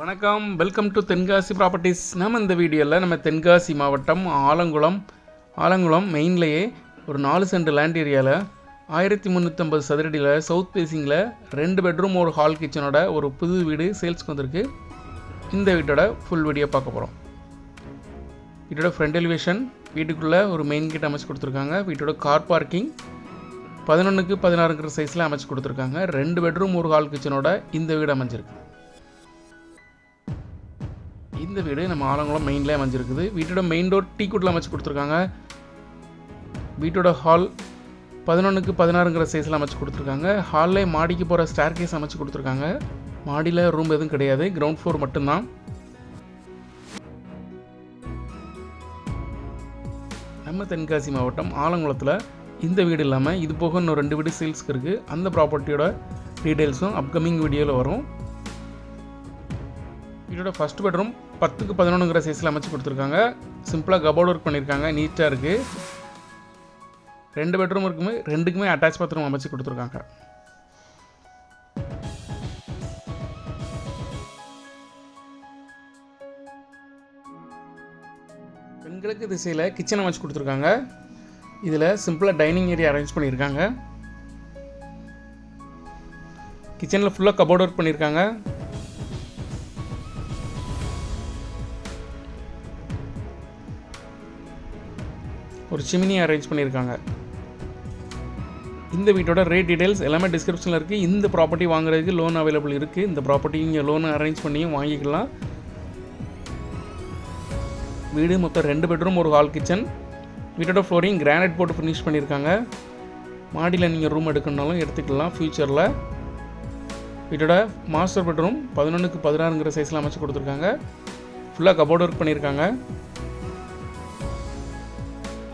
வணக்கம். Welcome to Tenkasi properties நம்ம இந்த வீடியோவில் நம்ம தென்காசி மாவட்டம் ஆலங்குளம் ஆலங்குளம் மெயின்லேயே ஒரு நாலு சென்ட் லேண்ட் ஏரியாவில் ஆயிரத்தி முந்நூற்றம்பது சதுரடியில் சவுத் பேசிங்கில் ரெண்டு பெட்ரூம் ஒரு ஹால் கிச்சனோட ஒரு புது வீடு சேல்ஸ்க்கு வந்திருக்கு. இந்த வீட்டோட ஃபுல் வீடியோ பார்க்க போகிறோம் வீட்டோட ஃப்ரண்ட் எலிவேஷன் வீட்டுக்குள்ளே ஒரு மெயின் கேட் அமைச்சு கொடுத்துருக்காங்க. வீட்டோட கார் பார்க்கிங் பதினொன்றுக்கு பதினாறுங்கிற சைஸில் அமைச்சு கொடுத்துருக்காங்க. ரெண்டு பெட்ரூம் ஒரு ஹால் கிச்சனோட இந்த வீடு அமைஞ்சிருக்கு. இந்த வீடு நம்ம ஆலங்குளம் மெயின்லேயே அமைஞ்சிருக்குது. வீட்டோட மெயின் டோர் டீ குட்டில் அமைச்சு கொடுத்துருக்காங்க. வீட்டோட ஹால் பதினொன்றுக்கு பதினாறுங்கிற சைஸில் அமைச்சு கொடுத்துருக்காங்க. ஹாலில் மாடிக்கு போகிற ஸ்டேர் கேஸ் அமைச்சு கொடுத்துருக்காங்க. மாடியில் ரூம் எதுவும் கிடையாது. கிரவுண்ட் ஃப்ளோர் மட்டும்தான். நம்ம தென்காசி மாவட்டம் ஆலங்குளத்தில் இந்த வீடு இல்லாமல் இது போக இன்னும் ரெண்டு வீடு சேல்ஸ்க்கு இருக்குது அந்த ப்ராப்பர்ட்டியோட டீட்டெயில்ஸும் அப்கமிங் வீடியோவில் வரும். வீட்டோட ஃபஸ்ட் பெட்ரூம் பத்துக்கு பதினொன்றுங்கிற சைஸில் அமைச்சு கொடுத்துருக்காங்க. சிம்பிளாக கபோர்ட் ஒர்க் பண்ணியிருக்காங்க. நீட்டாக இருக்குது ரெண்டு பெட்ரூம் இருக்குமே ரெண்டுக்குமே அட்டாச் பாத்ரூம் அமைச்சு கொடுத்துருக்காங்க. பெண்களுக்கு திசையில் கிச்சன் அமைச்சு கொடுத்துருக்காங்க. இதில் சிம்பிளாக டைனிங் ஏரியா அரேஞ்ச் பண்ணியிருக்காங்க. கிச்சனில் ஃபுல்லாக கபோர்ட் ஒர்க் பண்ணியிருக்காங்க. ஒரு சிமினி அரேஞ்ச் பண்ணியிருக்காங்க. இந்த வீட்டோட ரேட் டீடைல்ஸ் எல்லாமே டிஸ்கிரிப்ஷனில் இருக்குது இந்த ப்ராப்பர்ட்டி வாங்குறதுக்கு லோன் அவைலபிள் இருக்குது இந்த ப்ராப்பர்ட்டி இங்கே லோன் அரேஞ்ச் பண்ணியும் வாங்கிக்கலாம். வீடு மொத்தம் ரெண்டு பெட்ரூம் ஒரு ஹால் கிச்சன் வீட்டோட ஃப்ளோரிங் கிரானைட் போட்டு ஃபினிஷ் பண்ணியிருக்காங்க. மாடியில் நீங்கள் ரூம் எடுக்கணுனாலும் எடுத்துக்கலாம் ஃப்யூச்சரில் வீட்டோட மாஸ்டர் பெட்ரூம் பதினொன்றுக்கு பதினாறுங்கிற சைஸில் அமைச்சு கொடுத்துருக்காங்க. ஃபுல்லாக கபோர்ட் ஒர்க் பண்ணியிருக்காங்க.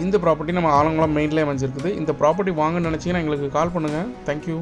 இந்த ப்ராப்பர்ட்டி நம்ம ஆலங்குளம் மெயின்லேயே அமைஞ்சிருக்குது. இந்த ப்ராப்பர்ட்டி வாங்க நினச்சிங்கன்னா எங்களுக்கு கால் பண்ணுங்கள் தேங்க்யூ